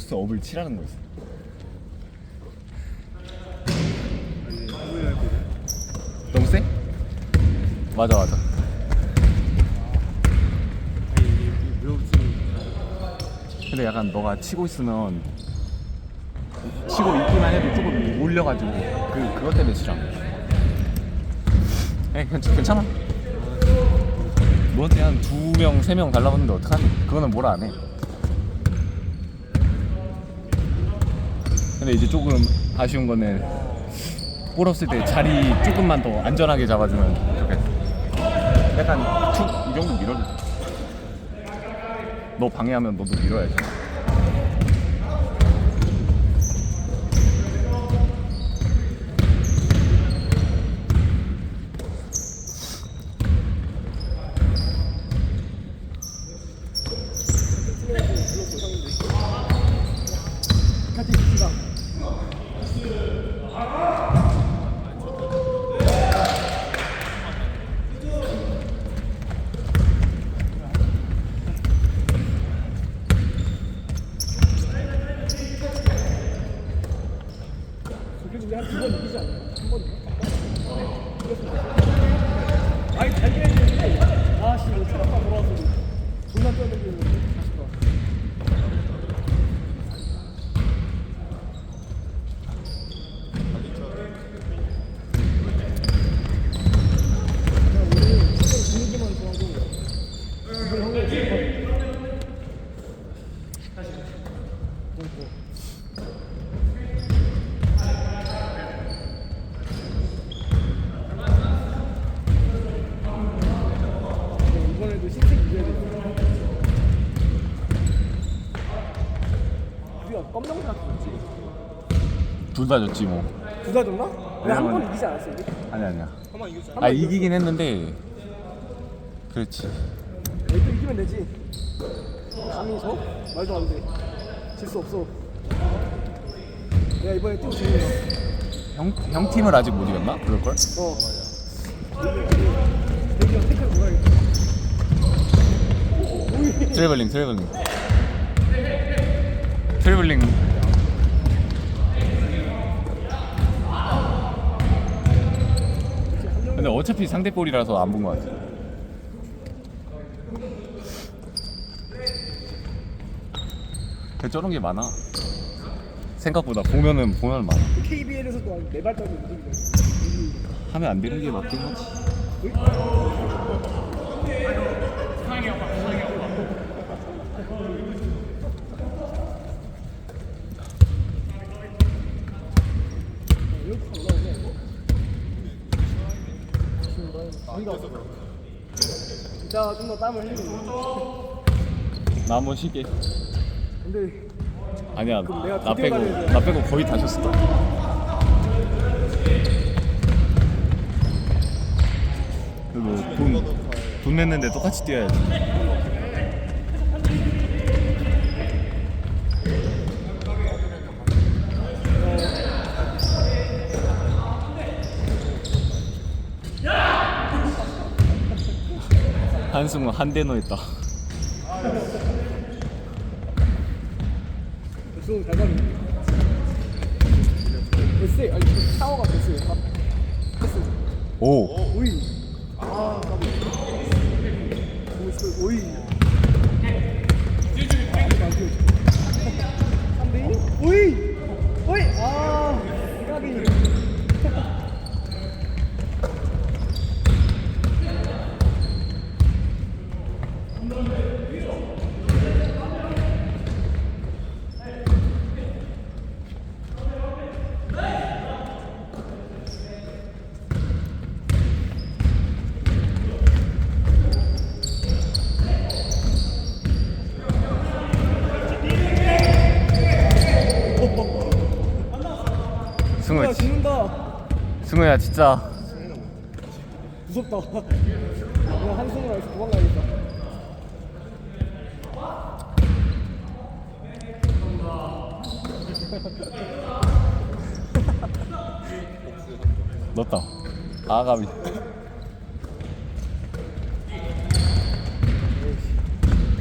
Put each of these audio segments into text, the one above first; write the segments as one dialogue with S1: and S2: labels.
S1: 포스트 업을 치라는 거였어. 너무 세? 맞아 맞아. 근데 약간 너가 치고 있으면 치고 있기만 해도 조금 몰려가지고 그 그것 때문에 치라. 에 괜찮 괜찮아. 너한테 한 두 명 세 명 달라붙는데 어떡하니? 그거는 뭐라 안 해. 근데 이제 조금 아쉬운 거는 볼 없을 때 자리 조금만 더 안전하게 잡아주면 좋겠어. 약간 툭이 정도 밀어줘. 너 방해하면 너도 밀어야지.
S2: 같이 시간 그래도 한두번 이기지 않나? 한 번. 아니 잘 되는데 아씨 뭐 체력만 돌아와서 존나 뛰어내리는데 아쉽다. 그냥 우리 지금 분위기만 좋아도 이걸 한거 있어. 이번에도 신책 이겨야 돼. 우리가 껌명사 줬지.
S1: 둘다 졌지 뭐.
S2: 두다 줬나? 우리 한
S1: 왜냐면-
S2: 번 이기지 않았어 우리?
S1: 아니 아니야.
S2: 한번 이겼어.
S1: 아 이기긴 했는데 그렇지.
S2: 또 이기면 되지. 감히 져? 말도 안 돼. 질 수 없어. 내가 이번에 뛰고 죽는다.
S1: 형, 형 팀을 아직 못 이겼나? 그럴 걸?
S2: 어. 태클.
S1: 트래블링 트래블링. 트래블링. 근데 어차피 상대 볼이라서 안 본 것 같아. 근데 저런 게 많아. 생각보다 보면은 보면 많아.
S2: KBL에서도 네발 떨고 움직이네.
S1: 하면 안 되는 게 맞긴 하지.
S2: 이렇게 올라오네 이거. 어이가 없어. 진짜 좀 더 땀을 흘리네.
S1: 나 한번 쉬게.
S2: 근데
S1: 아니야.
S2: 내가
S1: 나
S2: 드디어
S1: 빼고
S2: 가야 돼.
S1: 나 빼고 거의 다 셨어. 그리고 돈, 돈 냈는데 똑같이 뛰어야지. 한승은 한대노 했다.
S2: 수능 잘 가네. 됐어. 아니 그 샤워가 됐어요. 아, 됐어.
S1: 오.
S2: 오이. 아, 까비. 오이. 오이. 아무도 안 뛰어줘. 3대1? 오이! 오이! 아, 까비.
S1: 승우야,
S2: 죽는다.
S1: 승우야 진짜
S2: 무섭다. 그냥 한숨을 해서 도망가야겠다.
S1: 넣었다.
S2: 아가미.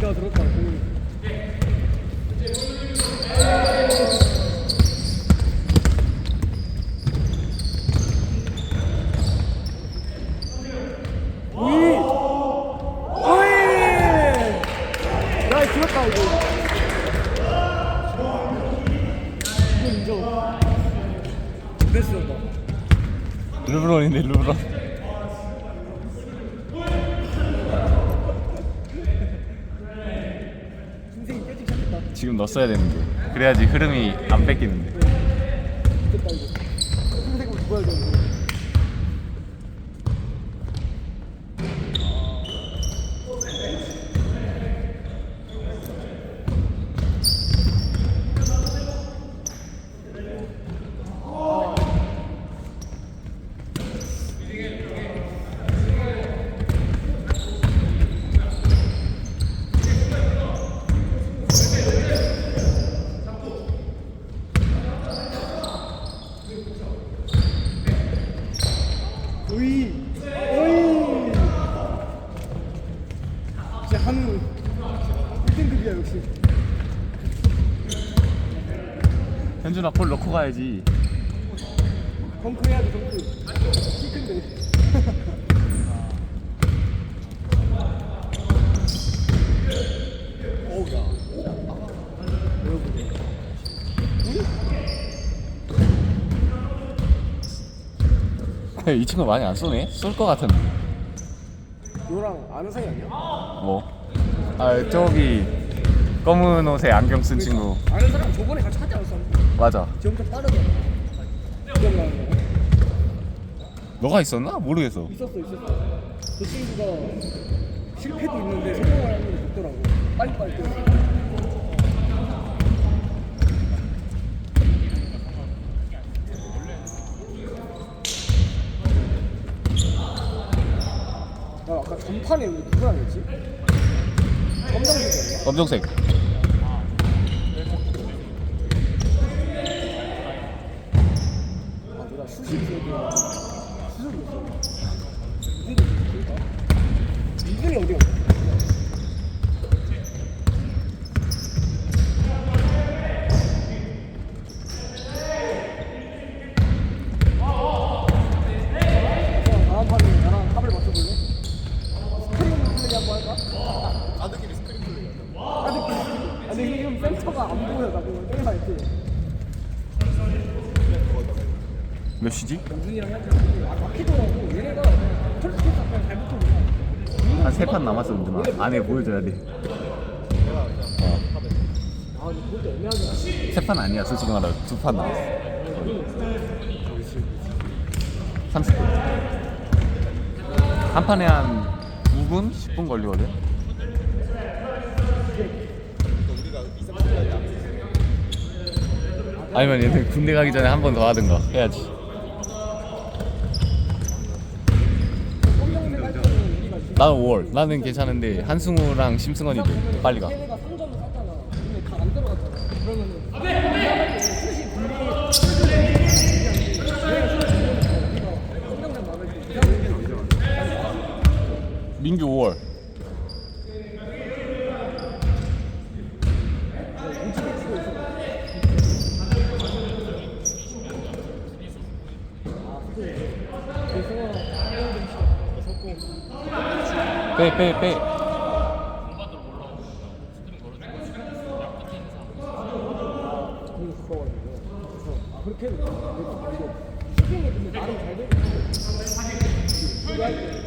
S2: 가 들었다. 오! 오이! 나 들었다 이거.
S1: 르브론인데 르브론. 지금 넣었어야 되는데. 그래야지 흐름이 안 뺏기는데
S2: 됐다 이거. 흰색으로 누가 해야 되는 오이 오이 진짜 한우 1등급이야 역시
S1: 현준아 볼 넣고 가야지.
S2: 덩크 해야 돼 덩크 키 큰데 어우 야.
S1: 이 친구 많이 안 쏘네? 쏠 것 같은데.
S2: 너랑 아는 사이 아니야?
S1: 뭐? 아 저기 검은 옷에 안경 쓴 친구
S2: 아는 사람 저번에 같이 하지 않았어?
S1: 맞아
S2: 쟤 엄청 빠르잖아 기억나는 거
S1: 너가 있었나? 모르겠어
S2: 있었어 있었어 그 친구가 실패도 있는데 성공을 하는 게 있더라고 빨리빨리 뛰어 나 아까 전판에 우리 누구랑 했지? 검정색이었나?
S1: 검정색
S2: 아 내가 슛이 있어야 돼 슛을 못 써. 이분도 그러니까 이분이 어디야? 다음 판에 나랑 합을 맞춰볼래? 스크린 플레이 한번 할까? 아드끼리 스크린 플레이 아드끼리 아니 지금 센터가 안 보여 나 그거 게임할 때
S1: 몇 시지?
S2: 영준이랑 해야지 아 막히더라고 얘네가 털스키 약간 잘 붙 어보냐
S1: 한세 판 남았어 은준아 안에 보여줘야 돼. 어. 아니야 솔직히 말하면. 두판 남았어. 30분. 한 판에 한 9분? 10분 걸리거든? 아니면 얘들 군대 가기 전에 한 번 더 하든가 해야지
S2: 성경대 갈 때는 우리가 이제
S1: 나는 5월. 나는 괜찮은데 한승우랑 심승원이 돼. 빨리 가.
S2: 걔네가 3점을 쐈잖아 근데 다안 들어갔잖아 그러면은 이상할 때 슛이 분리 내가 슛을 분리했는데 우리가 성경대 막을 때 이상하게
S1: 민규 5월
S2: 우측에 치고 있어 아 그게 그래서 성경 좀 섞고
S1: 빼 빼 빼.
S2: 그렇게 해도 나름 잘 되고 그거 할때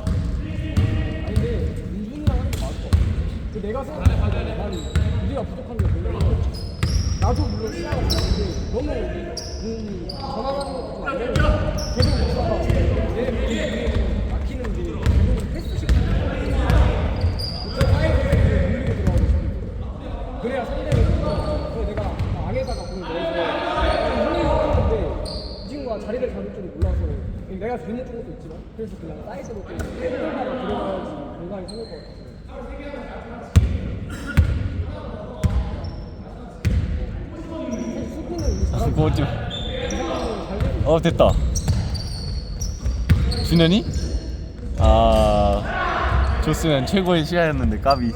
S2: 아니 근데 민준이랑 하는 게 맞을 것 같아 그 내가 생각할 때는 난 우리가 부족한 게 뭐냐면 나도 물론 시간이 없는데 너무 음, 전화하는 것도 좀 안 되는 거야. 계속 먹다가 내 몸이 막히는 게 결국은 패스식 그때 사이드에 물리고 들어가고 싶어 그래야 상대를 그래서 내가 안에다가 공을 넣어서 흘리려고 했는데 이 친구가 자리를 잡을 줄을 몰라서 내가 괜히 준 것도 있지만 그래서 그냥 사이드로 좀 패드하다가 들어가야지 공간이 생길 것 잘하고
S1: 그거.
S2: 어
S1: 됐다 준현이? 아 줬으면 최고의 시야였는데 까비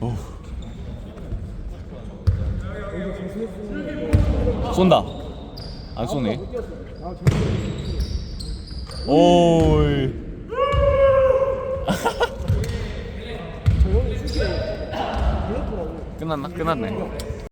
S2: 어. 쏜다. 안 쏘네. 오이. 끝났나? 끝났네.